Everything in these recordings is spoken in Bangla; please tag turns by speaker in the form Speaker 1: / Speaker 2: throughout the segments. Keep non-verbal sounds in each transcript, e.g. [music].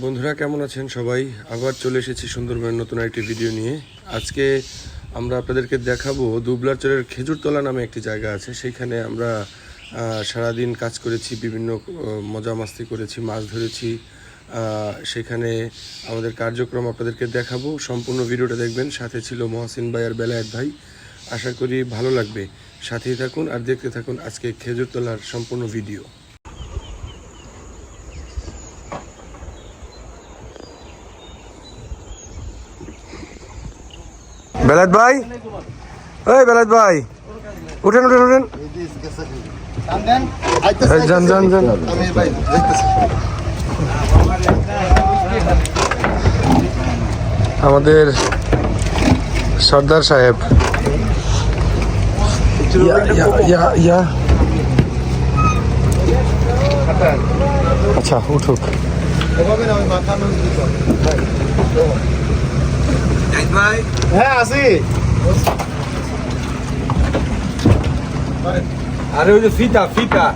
Speaker 1: বন্ধুরা, কেমন আছেন সবাই? আবার চলে এসেছি সুন্দরবনের নতুন একটি ভিডিও নিয়ে। আজকে আমরা আপনাদেরকে দেখাবো দুবলাচরের খেজুরতলা নামে একটি জায়গা আছে। সেইখানে আমরা সারাদিন কাজ করেছি, বিভিন্ন মজা মাস্তি করেছি, মাছ ধরেছি। সেখানে আমাদের কার্যক্রম আপনাদেরকে দেখাবো। সম্পূর্ণ ভিডিওটা দেখবেন। সাথে ছিল মহাসিন ভাই আর বেলায়েত ভাই। আশা করি ভালো লাগবে। সাথেই থাকুন আর দেখতে থাকুন আজকে খেজুরতলার সম্পূর্ণ ভিডিও বেলাত ভাই? ওই বেলাত ভাই। উঠেন উঠেন উঠেন। আমাদের সর্দার সাহেব। আচ্ছা ইয়া, ইয়া, ইয়া। আচ্ছা উঠুক
Speaker 2: হ্যাঁ আছি
Speaker 3: আরে ওই যে ফিতা ফিতা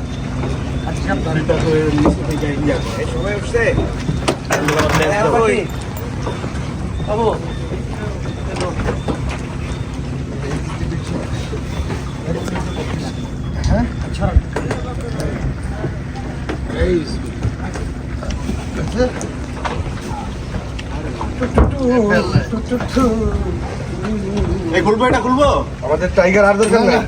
Speaker 2: এই খুলবো এটা খুলবো?
Speaker 3: আমাদের টাইগার আর দরকার না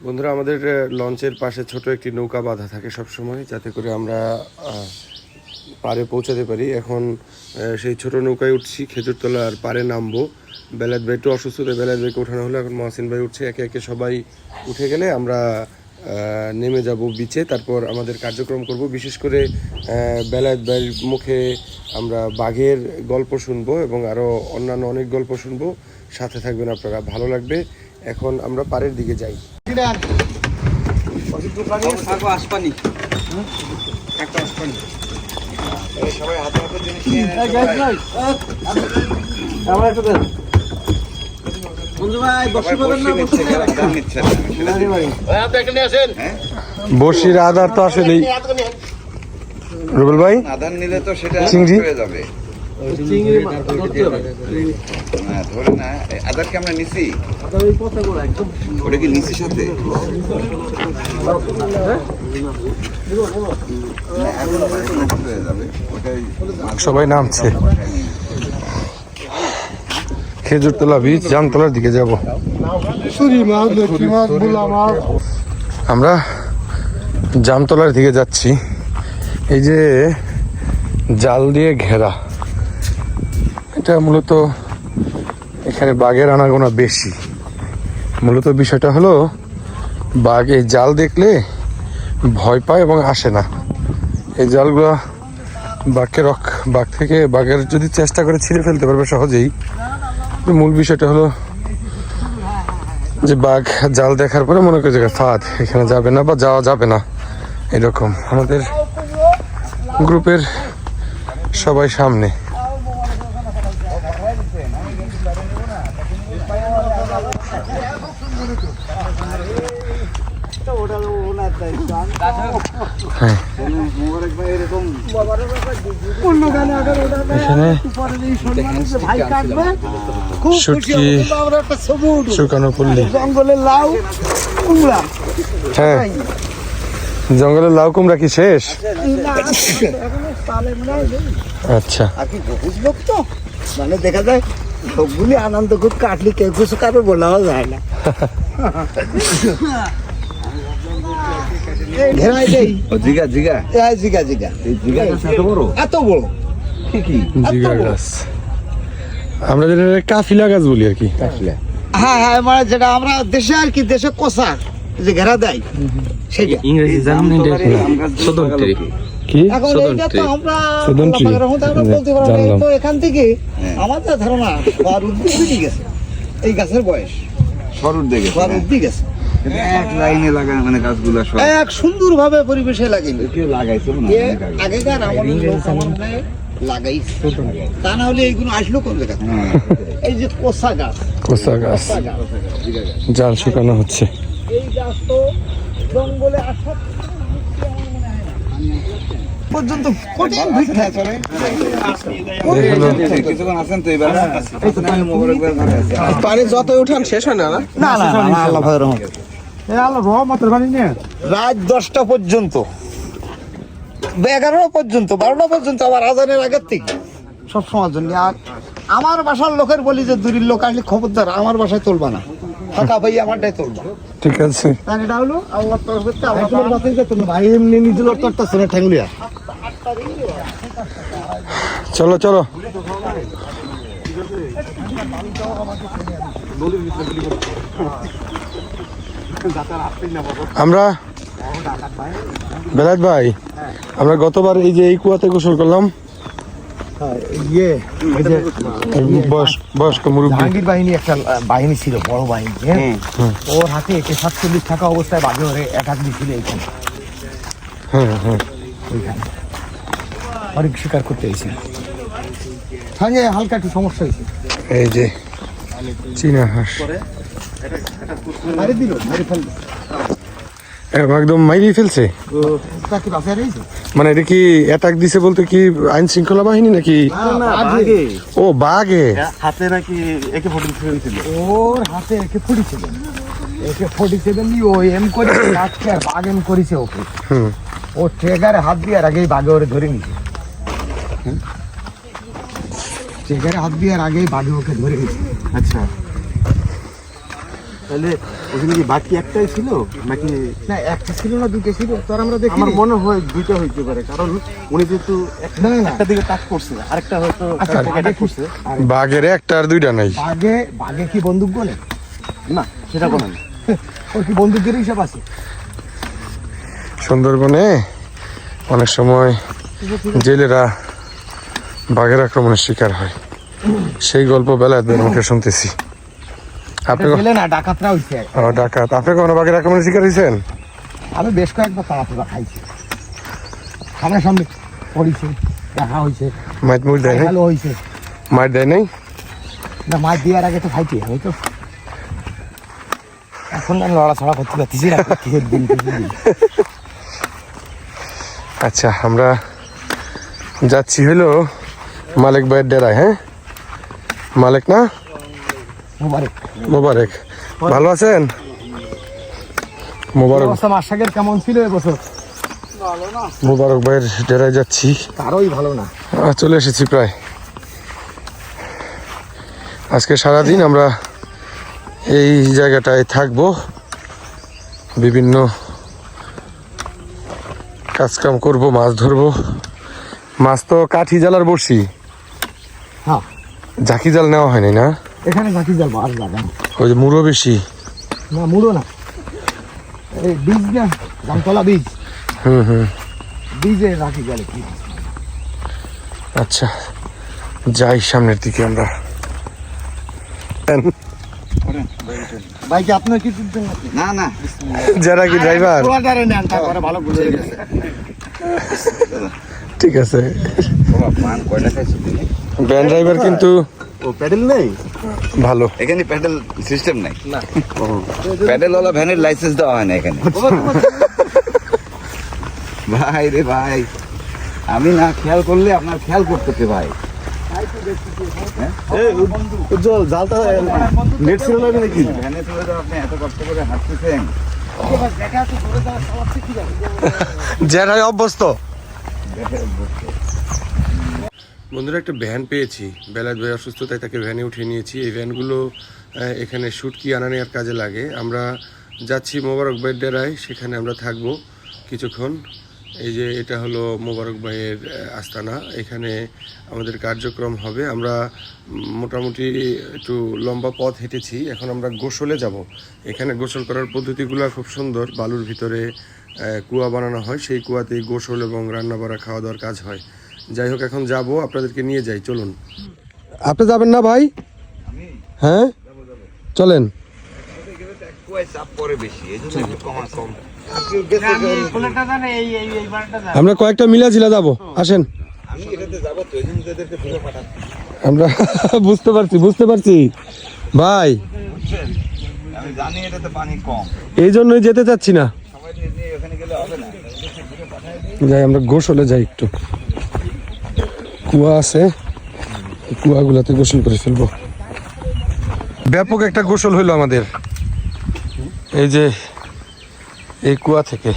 Speaker 1: বন্ধুরা আমাদের লঞ্চের পাশে ছোট একটি নৌকা বাঁধা থাকে সব সময় যাতে করে আমরা আহ, পাড়ে পৌঁছাতে পারি। এখন সেই ছোট নৌকায় উঠছি খেজুরতলার পাড়ে নামবো। বেলাত ভাই একটু অসুস্থ তাই বেলাত ভাইকে ওঠানো হলো। এখন মহাসিন ভাই উঠছে একে একে সবাই উঠে গেলে আমরা নেমে যাব বিচে তারপর আমাদের কার্যক্রম করব। বিশেষ করে আহ, বেলায়েত ভাইয়ের মুখে আমরা বাঘের গল্প শুনব এবং আরও অন্যান্য অনেক গল্প শুনব। সাথে থাকবেন আপনারা ভালো লাগবে। এখন আমরা পাড়ের দিকে যাই।
Speaker 3: সবাই হাতে হাতে জিনিস
Speaker 1: বসির আধার তো আসলেই রুবেল ভাই?
Speaker 4: আধার নিলে তো সেটা
Speaker 1: চিংড়ি?
Speaker 4: হয়ে যাবে। না ধরে না। আধার কি আমরা নিছি? ওটা কি নিছি সাথে? হয়ে
Speaker 1: সবাই নামছে। খেজুরতলা বীচ জামতলার দিকে যাব। আমরা জামতলার দিকে যাচ্ছি। এই যে জাল দিয়ে ঘেরা। এটা মূলত এখানে বাঘের আনাগোনা বেশি। মূলত বিষয়টা হলো বাঘ এই জাল দেখলে ভয় পায় এবং আসে না। এই জালগুলো বাঘকে রক বাঘ থেকে বাঘের যদি চেষ্টা করে ছিঁড়ে ফেলতে পারবে সহজেই মূল বিষয়টা হলো যে বাঘ জাল দেখার পরে মনে করে ফাঁদ, এখানে যাবে না বা যাওয়া যাবে না, এরকম। আমাদের গ্রুপের সবাই সামনে। হ্যাঁ। শুটকি শুকানো পল্লি।
Speaker 2: জঙ্গলের লাউ কুমড়া।
Speaker 1: হ্যাঁ। জঙ্গলের লাউ কুমড়া কি শেষ? আচ্ছা।
Speaker 2: আর কি বহু লোক তো। মানে দেখা যায় সবগুলি আনন্দ খুব কাটলি কেউ কিছু কারও বলাও যায় না।
Speaker 4: জিগা জিগা।
Speaker 2: এই জিগা জিগা।
Speaker 4: এত বড়।
Speaker 2: এত বড়।
Speaker 4: কি কি?
Speaker 1: জিগার গাছ। আমরা যেটা কাফিলা গাছ বলি আর কি।
Speaker 2: হ্যাঁ হ্যাঁ মানে যেটা আমরা দেশে আর কি দেশে কষা যে ঘেরা দেয় সেটা
Speaker 3: ইংরেজি জানেন
Speaker 4: সদন্ত্রী
Speaker 1: কি?
Speaker 2: এখন এইটা তো আমরা
Speaker 1: Southern tree?
Speaker 2: আমাদের মতো আমরা বলতে পারব তো এখান থেকে আমাদের ধারণা গেছে। এই গাছের বয়স।
Speaker 4: সরুর
Speaker 2: গেছে
Speaker 4: এক লাইনে লাগানো মানে গাছগুলো সব।
Speaker 2: এক সুন্দর ভাবে পরিবেশে লাগিনি
Speaker 4: কেউ লাগাইছে হয়।
Speaker 2: আগেকার আমাদের আমাদের
Speaker 5: লাগাই তা না হলে এইগুলো আসলো কোন জায়গা এই যে কোসা গাছ।
Speaker 1: কোসা গাছ। জাল শুকানো হচ্ছে।
Speaker 5: এই গাছ তো জঙ্গলে আসা পর্যন্ত কঠিন ভিড় থাকে।
Speaker 1: এই হলো
Speaker 4: কিছুক্ষণ আছেন তো এবার এই তো নাহলে মোবারক ভাইয়ের ঘরে আছে
Speaker 6: পানি যত উঠান শেষ হয় না না?
Speaker 5: আল্লাহ ভাইয়ের রাত দশটা পর্যন্ত। এগারোটা পর্যন্ত বারোটা পর্যন্ত আবার আজানের আগের থেকে। সব সময় জন্য। আর আমার বাসার লোকের বলি যে দূরের লোক আসলে খবরদার আমার বাসায় তুলবা না। ফাঁকা ভাই আমারটাই তুলবা
Speaker 1: ঠিক আছে।
Speaker 5: এটা হলো আল্লাহ না ভাই এমনি নিজের অর্থটা শুনে ঠেঙ্গুলিয়া।
Speaker 1: চলো চলো। আমরা বেলাত ভাই আমরা গতবার এই যে এই কুয়াতে গোসল করলাম।
Speaker 5: ইয়ে ওই যে
Speaker 1: বয়স বয়স্ক মুরব্বী।
Speaker 5: জাহাঙ্গীর বাহিনী একটা বাহিনী ছিল বড় বাহিনী হ্যাঁ? ওর হাতে একে সাতচল্লিশ থাকা অবস্থায় বাঘে ওরে অ্যাটাক দিয়েছিল এইখানে।
Speaker 1: হ্যাঁ হ্যাঁ।
Speaker 5: ওইখানে অনেক শিকার করতে হয়েছিল। সঙ্গে হালকা একটু সমস্যা হয়েছে।
Speaker 1: এই যে চীনা হাঁস।
Speaker 5: দিল মারি ফেলল।
Speaker 1: একদম মাইরিয়ে ফেলছে? মানে এটা কি অ্যাটাক দিছে বলতে কি আইন শৃঙ্খলা বাহিনী নাকি? ও বাঘে।
Speaker 6: হাতে নাকি একে ফোটেন ছিল।
Speaker 5: ওর হাতে AK forty seven AK forty seven ও এম করে বাঘ এম করেছে ওকে।
Speaker 1: হুম।
Speaker 5: ও ট্রেগারে হাত দিয়ে আর আগেই বাঘে ওরে ধরে নিছে ট্রেগারে হাত দিয়ে আর আগেই বাঘে ওকে ধরে নিছে
Speaker 6: আচ্ছা। তাহলে ওখানে কি বাকি একটাই ছিল? নাকি
Speaker 5: না একটা ছিল না দুটো ছিল। তোর আমরা দেখি
Speaker 6: আমার মনে হয় দুইটা হইতে পারে কারণ উনি যেহেতু এক-
Speaker 5: না, না।
Speaker 6: একটা দিকে টাচ করছে আরেকটা হয়তো
Speaker 5: আচ্ছা,
Speaker 6: করছে।
Speaker 1: বাঘের একটা আর দুইটা নাই।
Speaker 5: বাঘে বাঘে কি বন্দুক বলে?
Speaker 6: না সেটা বলেন। [laughs]
Speaker 5: ওর কি বন্দুকের হিসাব আছে?
Speaker 1: সুন্দরবনে অনেক সময় জেলেরা বাঘের আক্রমণের শিকার হয়। সেই গল্প বেলায়েতের মুখে শুনতেছি। আপনি
Speaker 5: ছেলে না ডাকাতরা হইছে
Speaker 1: ও, ডাকাত। আপনি কখনো বাঘের আক্রমণের শিকার হয়েছেন
Speaker 5: আমি বেশ কয়েকবার খাইছি। পড়িছে দেখা হয়েছে
Speaker 1: মাইট দেয় নাই?
Speaker 5: ভালো হয়েছে
Speaker 1: মাইট দেয় নাই?
Speaker 5: না মাছ দেওয়ার আগে তো আমি তো। এখন আমি লড়াছড়া করতে পারতেছি না কিসের দিন কিসের দিন
Speaker 1: আচ্ছা আমরা যাচ্ছি হলো মালিক ভাইয়ের ডেরায় হ্যাঁ? মালিক না?
Speaker 5: মোবারক।
Speaker 1: মোবারক। ভালো আছেন? মোবারক।
Speaker 5: মাসাগের কেমন ছিল এবছর?
Speaker 1: মোবারক ভাইয়ের ডেরায় যাচ্ছি।
Speaker 5: তারই ভালো না।
Speaker 1: চলে এসেছি প্রায়। আজকে সারাদিন আমরা এই জায়গাটায় থাকব। বিভিন্ন কাজকাম করব মাছ ধরবো। মাছ তো কাঠি জালার বসি
Speaker 5: হ্যাঁ।
Speaker 1: ঝাঁকি জাল নেওয়া হয়নি না?
Speaker 5: এখানে ঝাঁকি জাল মাছ লাগানো
Speaker 1: ওই যে মুড়ো বেশি।
Speaker 5: না মুড়ো না। এই বীজ না জামতলা বীজ।
Speaker 1: হুম হুম।
Speaker 5: বীজে ঝাঁকি জালে কি?
Speaker 1: আচ্ছা যাই সামনের দিকে আমরা।
Speaker 5: বাইকে আপনার কি
Speaker 4: না না।
Speaker 1: যারা কি ড্রাইভার
Speaker 5: পোলাটারে নেন তারপরে ভালো বুঝে গেছে
Speaker 1: ঠিক আছে। ভ্যান ড্রাইভার কিন্তু
Speaker 6: ও প্যাডেল নেই?
Speaker 1: ভালো।
Speaker 4: এখানে প্যাডেল সিস্টেম নাই। প্যাডেল ওলা ভ্যানের লাইসেন্স দেওয়া হয় না এখানে। ভাই রে ভাই আমি না খেয়াল করলে আপনার খেয়াল করতেছে ভাই।
Speaker 6: উজ্জ্বল জালটা নেট ছিল না নাকি?
Speaker 4: ভ্যানে চলে আপনি এত কষ্ট করে হাঁটতেছেন।
Speaker 1: যারাই অভ্যস্ত। বন্ধুরা, একটা ভ্যান পেয়েছি। বেলাত ভাই অসুস্থতায় তাকে ভ্যানে উঠিয়ে নিয়েছি। এই ভ্যানগুলো এখানে শুটকি আনা নেওয়ার কাজে লাগে। আমরা যাচ্ছি মোবারক ভাইয়ের ডেরায়, সেখানে আমরা থাকব কিছুক্ষণ। এই যে, এটা হলো মোবারক ভাইয়ের আস্তানা। এখানে আমাদের কার্যক্রম হবে। আমরা মোটামুটি একটু লম্বা পথ হেঁটেছি। এখন আমরা গোসলে যাব। এখানে গোসল করার পদ্ধতিগুলো খুব সুন্দর। বালুর ভিতরে কুয়া বানানো হয়। সেই কুয়াতেই গোসল এবং রান্না বাড়া খাওয়া দাওয়ার কাজ হয়। যাই হোক এখন যাব আপনাদেরকে নিয়ে যাই চলুন। আপনি যাবেন না ভাই? হ্যাঁ? চলেন। আমরা কয়েকটা মিলা ঝিলা যাব। আসেন। আমরা [laughs] বুঝতে পারছি বুঝতে পারছি। ভাই।
Speaker 4: বুঝছেন? আমি জানি এটাতে পানি কম।
Speaker 1: এই জন্যই যেতে চাচ্ছি না। যাই আমরা গোসলে যাই একটু। কুয়া আছে কুয়াগুলাতে গোসল করে ফেলব। ব্যাপক একটা গোসল হইল আমাদের। এই যে এই কুয়া থেকে।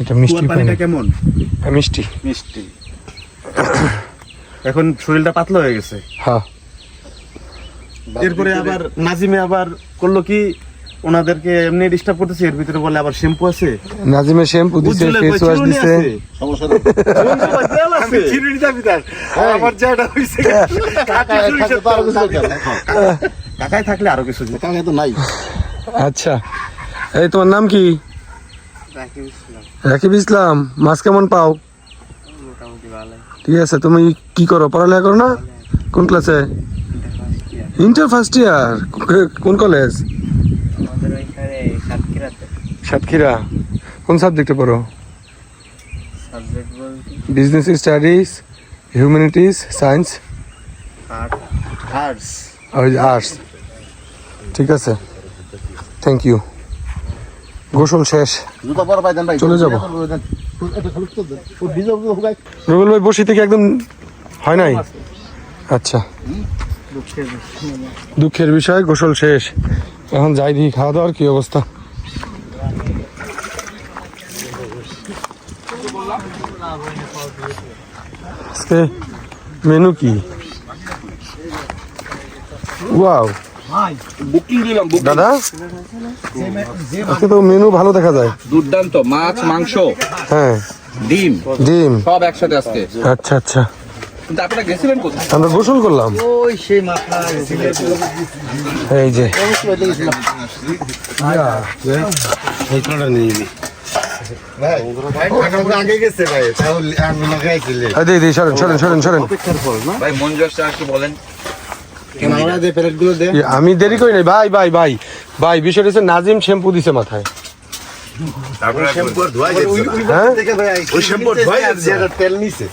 Speaker 1: এটা মিষ্টি
Speaker 3: কেমন?
Speaker 1: হ্যাঁ, মিষ্টি।
Speaker 3: মিষ্টি। এখন শরীরটা পাতলা হয়ে গেছে।
Speaker 1: হ্যাঁ।
Speaker 3: এরপরে আবার নাজিমে আবার করল কি? ওনাদেরকে এমনি ডিস্টার্ব করতেছে এর ভিতরে বলে আবার শ্যাম্পু আছে।
Speaker 1: নাজিমে শ্যাম্পু দিছে ফেস ওয়াশ
Speaker 3: চিরুনি
Speaker 1: দিছে।
Speaker 3: আছে? [laughs] চিরুনি বা আমার যেটা হইছে [laughs] কাকায় থাকলে আরও কিছু। কাকায় তো নাই।
Speaker 1: আচ্ছা। এই তোমার নাম কি?
Speaker 6: রাকিব ইসলাম।
Speaker 1: রাকিব মাছ কেমন পাও? ঠিক আছে তুমি কি করো পড়ালেখা করো না? কোন ক্লাসে ইন্টার ফার্স্ট ইয়ার কোন কলেজ সাতক্ষীরা? কোন সাবজেক্টে পড়ো? Business studies humanities science
Speaker 6: art
Speaker 3: arts
Speaker 1: আর আর্টস ঠিক আছে। থ্যাংক ইউ গোসল শেষ। চলে যাব। রুবেল ভাই বসি থেকে একদম হয় নাই? আচ্ছা।
Speaker 6: দুঃখের
Speaker 1: দুঃখের বিষয় গোসল শেষ। এখন যাই দিই খাওয়া দাওয়ার কি অবস্থা? আজকে মেনু কি? ওয়াও
Speaker 4: বুকিং দিলাম বুকিং
Speaker 1: দাদা? আজকে তো মেনু ভালো দেখা যায়।
Speaker 4: দুর্দান্ত মাছ মাংস
Speaker 1: হ্যাঁ।
Speaker 4: ডিম
Speaker 1: ডিম।
Speaker 4: সব একসাথে আজকে।
Speaker 1: আচ্ছা আচ্ছা।
Speaker 4: আপনারা গেছিলেন কোথায়?
Speaker 1: আমরা গোসল করলাম।
Speaker 6: ওই সেই মাথা
Speaker 1: এই যে।
Speaker 3: আগে গেছে ভাই আমি লাগাইছিলে
Speaker 1: সরেন সরেন সরেন সরেন।
Speaker 4: ভাই একটু বলেন?
Speaker 1: দেরি করি নাই। ভাই ভাই ভাই ভাই বিষয়টা হচ্ছে নাজিম শ্যাম্পু দিছে মাথায়। হ্যাঁ?
Speaker 3: ওই শ্যাম্পু ধোয়া যাচ্ছে যেটা তেল নিছে।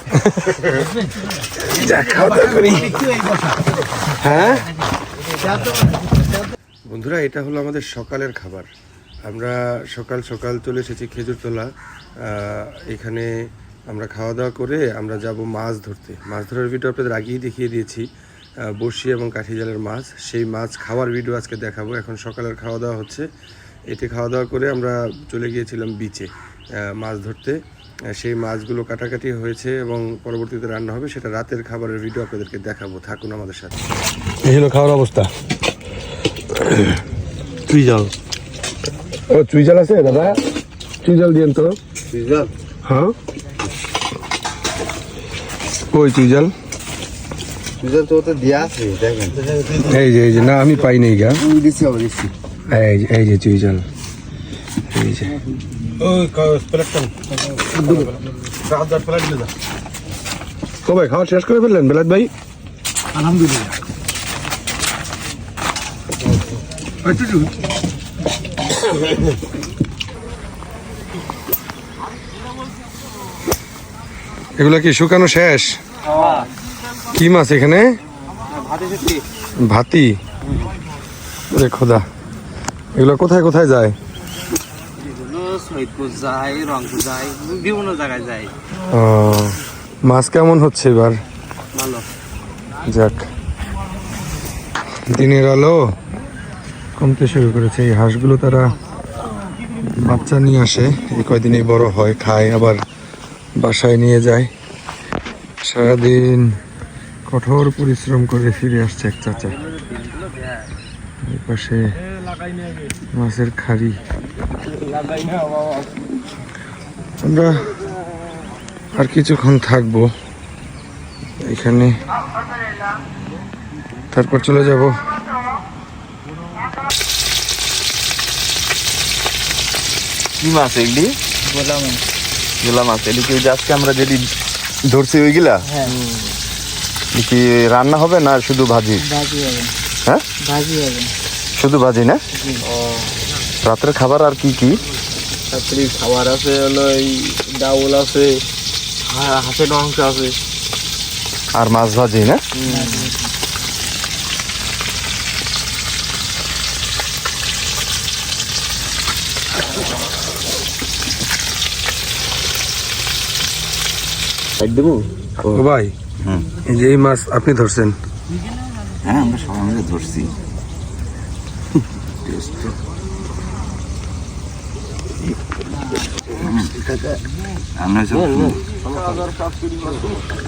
Speaker 1: হ্যাঁ? বন্ধুরা এটা হলো আমাদের সকালের খাবার। আমরা সকাল সকাল চলে এসেছি খেজুরতলা এখানে আমরা খাওয়া দাওয়া করে আমরা যাব মাছ ধরতে। মাছ ধরার ভিডিও আপনাদের আগেই দেখিয়ে দিয়েছি বড়শি এবং কাঠি জালের মাছ। সেই মাছ খাওয়ার ভিডিও আজকে দেখাবো। এখন সকালের খাওয়া দাওয়া হচ্ছে। এতে খাওয়া দাওয়া করে আমরা চলে গিয়েছিলাম বিচে মাছ ধরতে। সেই মাছগুলো কাটাকাটি হয়েছে এবং পরবর্তীতে রান্না হবে সেটা রাতের খাবারের ভিডিও আপনাদেরকে দেখাবো। থাকুন আমাদের সাথে। এই হলো খাওয়ার অবস্থা।
Speaker 3: তুই যাও
Speaker 1: ও চুই জাল আছে দাদা? চুই জাল দিয়েন তো। চুইজাল হ্যাঁ। ওই চুই জাল?
Speaker 3: তুই তো তো দিয়া আছে দেখেন।
Speaker 1: এই যে এই যে না আমি পাই নাই গা।
Speaker 3: দিছি হবে দিছি।
Speaker 1: এই যে এই যে চুই জাল। এই যে।
Speaker 3: ওই প্লেটটা রাত রাত প্লেট
Speaker 1: ভাই খাওয়া শেষ করে ফেললেন বেলাত ভাই?
Speaker 3: আলহামদুলিল্লাহ।
Speaker 1: এগুলা কি শুকানো শেষ? কি মাছ এখানে? ভাতি। রে খোদা। এগুলো কোথায় কোথায় যায়? মাছ কেমন হচ্ছে এবার? যাক। দিনের আলো। কমতে শুরু করেছে। এই হাঁসগুলো তারা বাচ্চা নিয়ে আসে। এই কয়দিনই বড় হয়, খায়, আবার বাসায় নিয়ে যায়। সারাদিন কঠোর পরিশ্রম করে ফিরে আসছে এক চাচা। পাশে মাছের খাড়ি। আমরা আর কিছুক্ষণ থাকব এখানে। তারপর চলে যাব।
Speaker 3: কি মাছ এগুলি?
Speaker 6: বললাম
Speaker 3: গোলা মাছ এগুলি কি আজকে আমরা যেটি ধরছি ওইগুলা?
Speaker 6: হ্যাঁ।
Speaker 3: কি রান্না হবে না শুধু ভাজি?
Speaker 6: ভাজি হবে।
Speaker 3: হ্যাঁ?
Speaker 6: ভাজি হবে।
Speaker 3: শুধু ভাজি না? রাত্রের খাবার আর কি কি?
Speaker 6: রাত্রি খাবার আছে হলো এই ডাউল আছে
Speaker 3: হাঁসের মাংস আছে।
Speaker 1: আর মাছ ভাজি না? ও ভাই এই যে এই মাছ আপনি ধরছেন।
Speaker 4: হ্যাঁ আমরা সবাই মিলে ধরছি।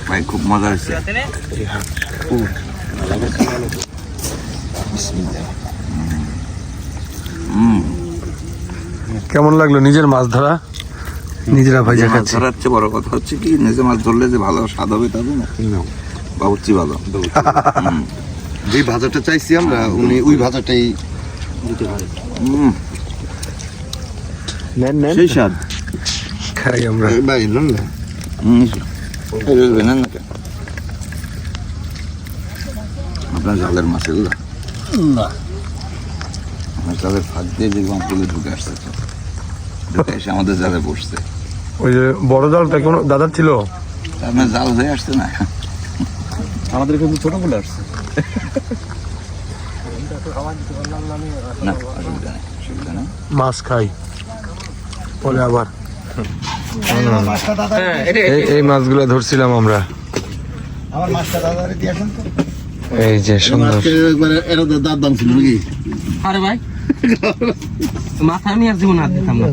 Speaker 4: ভাই খুব মজা হয়েছে।
Speaker 1: কেমন লাগল নিজের মাছ ধরা? নিজেরা
Speaker 4: মাছ
Speaker 1: খাচ্ছি।
Speaker 4: ধরার চেয়ে বড় কথা হচ্ছে কি নিজে মাছ ধরলে যে ভালো স্বাদ হবে তা না। বাবুচ্চি ভালো।
Speaker 5: যে ভাজাটা চাইছি আমরা উনি ওই ভাজাটাই
Speaker 4: হুম।
Speaker 3: সেই স্বাদ।
Speaker 1: খাই আমরা।
Speaker 5: ভাই লন না।
Speaker 4: হুম না আপনার জালের মাছ এগুলো?
Speaker 5: না।
Speaker 4: আমার জালের ফাঁক দিয়ে যে মাছগুলো ঢুকে আসছে। তো ঢুকে এসে আমাদের জালে বসছে।
Speaker 1: ওই যে বড় জালটা কোনো দাদার ছিল?
Speaker 4: আপনার জাল হয়ে আসছে না।
Speaker 3: আমাদের কিন্তু ছোটগুলো আসছে।
Speaker 4: না অসুবিধা নেই অসুবিধা নেই।
Speaker 1: মাছ খাই পরে আবার। এই এই মাছগুলো ধরছিলাম আমরা।
Speaker 5: আমার মাছটা দাদারে দিয়ে আসেন তো
Speaker 1: এই যে সুন্দর।
Speaker 5: একবারে দাঁত দাম ছিল নাকি?
Speaker 6: আরে ভাই। মাথা আমি আর জীবন হাত দিতাম না।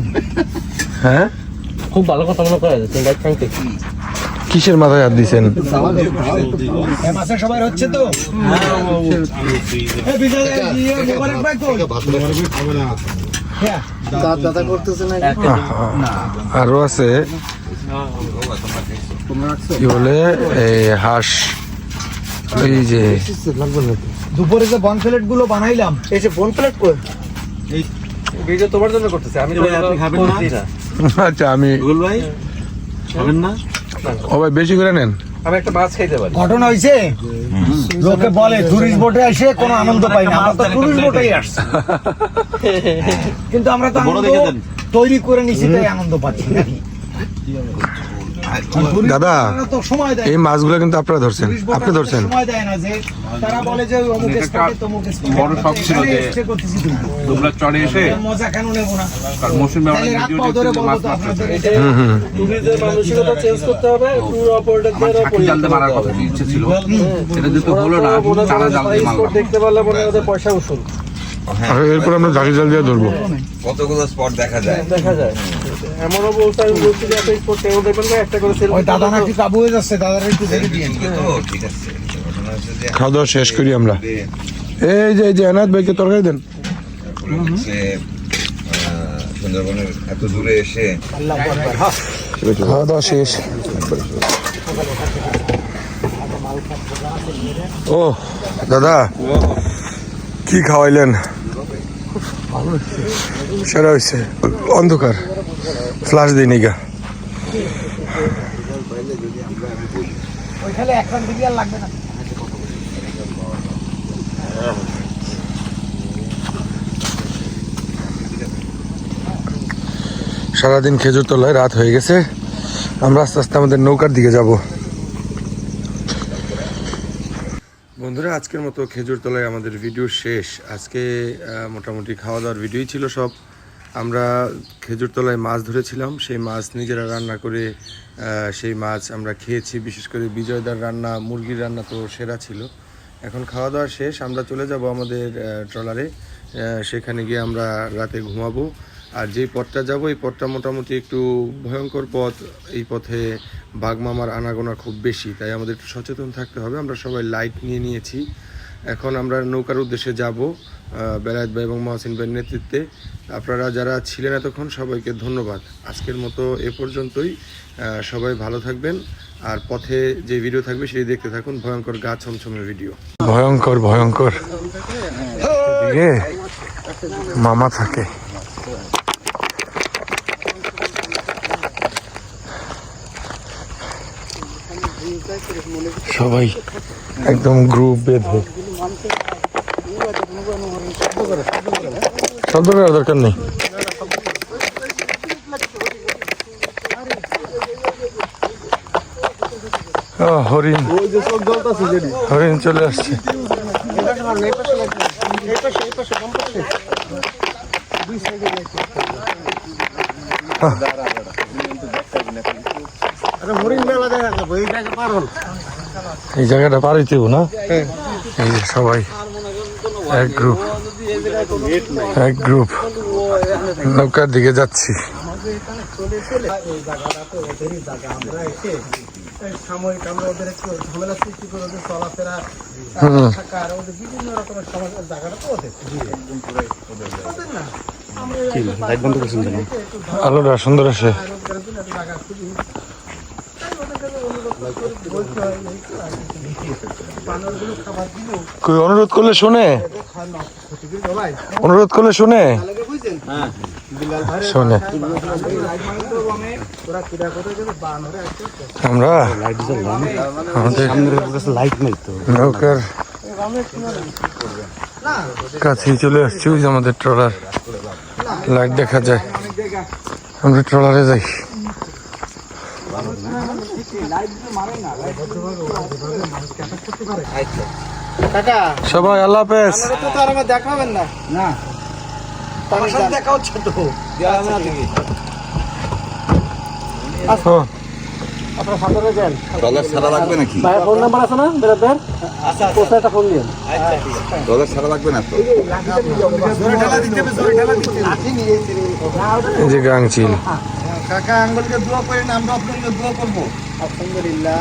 Speaker 1: হ্যাঁ?
Speaker 6: খুব ভালো কথা মনে করা যাচ্ছে ভাই থ্যাংক ইউ
Speaker 1: কিসের মাথায় হাত দিছেন?
Speaker 5: সবাই হচ্ছে তো
Speaker 1: আরও আছে। কি বলে? এই হাঁস এই যে
Speaker 5: দুপুরে যে বন প্লেটগুলো বানাইলাম
Speaker 6: এই যে বন প্লেট কই? এই ভিডিও তোমার জন্য করতেছে। আমি তো
Speaker 3: আপনি খাবেন না?
Speaker 1: আচ্ছা আমি
Speaker 3: গুল ভাই খাবেন না?
Speaker 1: ও ভাই বেশি করে নেন।
Speaker 6: আমি একটা মাছ খাইতে পারি।
Speaker 5: ঘটনা হয়েছে লোকে বলে টুরিস্ট বোটে এসে কোনো আনন্দ পাই না। আমরা তো টুরিস্ট বোটেই আসছি। [laughs] কিন্তু আমরা তো
Speaker 3: বড়
Speaker 5: আনন্দ
Speaker 3: দেখে দেন।
Speaker 5: তৈরি করে নিছি তাই আনন্দ পাচ্ছি নাকি?
Speaker 1: দাদা
Speaker 5: তারা তো সময়
Speaker 1: এই মাছগুলো কিন্তু আপনারা ধরছেন। আপনি ধরছেন।
Speaker 5: সময় দেয় না যে তারা বলে যে অমুক স্পটে তমুক স্পটে
Speaker 7: বড় শখ ছিল যে-
Speaker 5: stay করতেছি তুমি।
Speaker 7: তোমরা চড়ে এসে
Speaker 5: মজা কেন নেব না?
Speaker 7: আর মৌসুমি মারার কথা ইচ্ছে ছিল এটা যেহেতু হলো না জাল দিয়ে মারলাম।
Speaker 6: দেখতে পারলে মনে হয় পয়সা উসুল।
Speaker 1: এরপর আমরা ঝাঁকি জাল দিয়ে ধরবো।
Speaker 4: কতগুলো স্পট দেখা যায়?
Speaker 6: দেখা যায়। এমনও বলতে আমি বলছি যে একটা স্পোর্ট টেবিল দেখবেন না, একটা করে
Speaker 5: ওই দাদা নাকি কাবু হয়ে যাচ্ছে দাদার একটু দিয়ে
Speaker 4: ঠিক আছে।
Speaker 1: খাওয়া দাওয়া শেষ করি আমরা। এই যে এই যে এনাথ ভাইকে তরকারি দেন।
Speaker 4: সুন্দরবনের এত দূরে এসে
Speaker 1: খাওয়া দাওয়া শেষ। ও দাদা কি খাওয়াইলেন? সেটা হয়েছে। অন্ধকার। ফ্লাশ দিই নিগা। সারাদিন খেজুর তলায় রাত হয়ে গেছে। আমরা আস্তে আস্তে আমাদের নৌকার দিকে যাব। বন্ধুরা, আজকের মতো খেজুর তলায় আমাদের ভিডিও শেষ। আজকে মোটামুটি খাওয়া দাওয়ার ভিডিওই ছিল সব। আমরা খেজুর তলায় মাছ ধরেছিলাম। সেই মাছ নিজেরা রান্না করে সেই মাছ আমরা খেয়েছি। বিশেষ করে বিজয়দার রান্না, মুরগির রান্না তো সেরা ছিল। এখন খাওয়া দাওয়া শেষ। আমরা চলে যাব আমাদের ট্রলারে। সেখানে গিয়ে আমরা রাতে ঘুমাবো। আর যেই পথটা যাব এই পথটা মোটামুটি একটু ভয়ঙ্কর পথ। এই পথে বাঘমামার আনাগোনা খুব বেশি তাই আমাদের একটু সচেতন থাকতে হবে। আমরা সবাই লাইট নিয়ে নিয়েছি। এখন আমরা নৌকার উদ্দেশ্যে যাব বেলায়েত ভাই এবং মহসিন ভাইয়ের নেতৃত্বে। আপনারা যারা ছিলেন এতক্ষণ সবাইকে ধন্যবাদ। আজকের মতো এ পর্যন্তই। সবাই ভালো থাকবেন। আর পথে যে ভিডিও থাকবে সেটি দেখতে থাকুন। ভয়ঙ্কর গা ছমছমে ভিডিও। ভয়ঙ্কর ভয়ঙ্কর। মামা থাকে। সবাই একদম গ্রুপ বেঁধে শব্দ করার দরকার নেই।
Speaker 8: হরিণ। হরিণ চলে আসছে
Speaker 3: হরিণ মেলা দেখা যাব এই
Speaker 8: জায়গাটা পার হইতেও না? এই সবাই এক গ্রুপ এক গ্রুপ নৌকার দিকে যাচ্ছি।
Speaker 3: সাময়িক আমরা ওদের একটু ঝামেলা সৃষ্টি করে ওদের চলাফেরা থাকা আর ওদের বিভিন্ন রকমের সমস্যার জায়গাটা তো ওদের
Speaker 8: আলোটা সুন্দর আছে। কই, অনুরোধ করলে শুনে? অনুরোধ করলে শুনে? শুনে। আমরা? নৌকার কাছেই চলে আসছি আমাদের ট্রলার। লাইট দেখা যায়। আমরা ট্রলারে যাই। সবাই আল্লাহ হাফেজ।
Speaker 3: দেখা হবেন না।
Speaker 9: না।
Speaker 3: দেখা হচ্ছে তো আপনার সাঁতারে যান।
Speaker 4: ডলার ছাড়া লাগবে নাকি?
Speaker 3: ভাইয়ের ফোন নাম্বার আছে না? বেরাদের? আচ্ছা কোথায় একটা ফোন দিন
Speaker 4: ডলার ছাড়া লাগবে না তো?
Speaker 8: এই যে গাংচিল
Speaker 5: কাকা আঙ্গুলকে দোয়া করেন আমরা আপনাকে দোয়া করব।
Speaker 3: আলহামদুলিল্লাহ।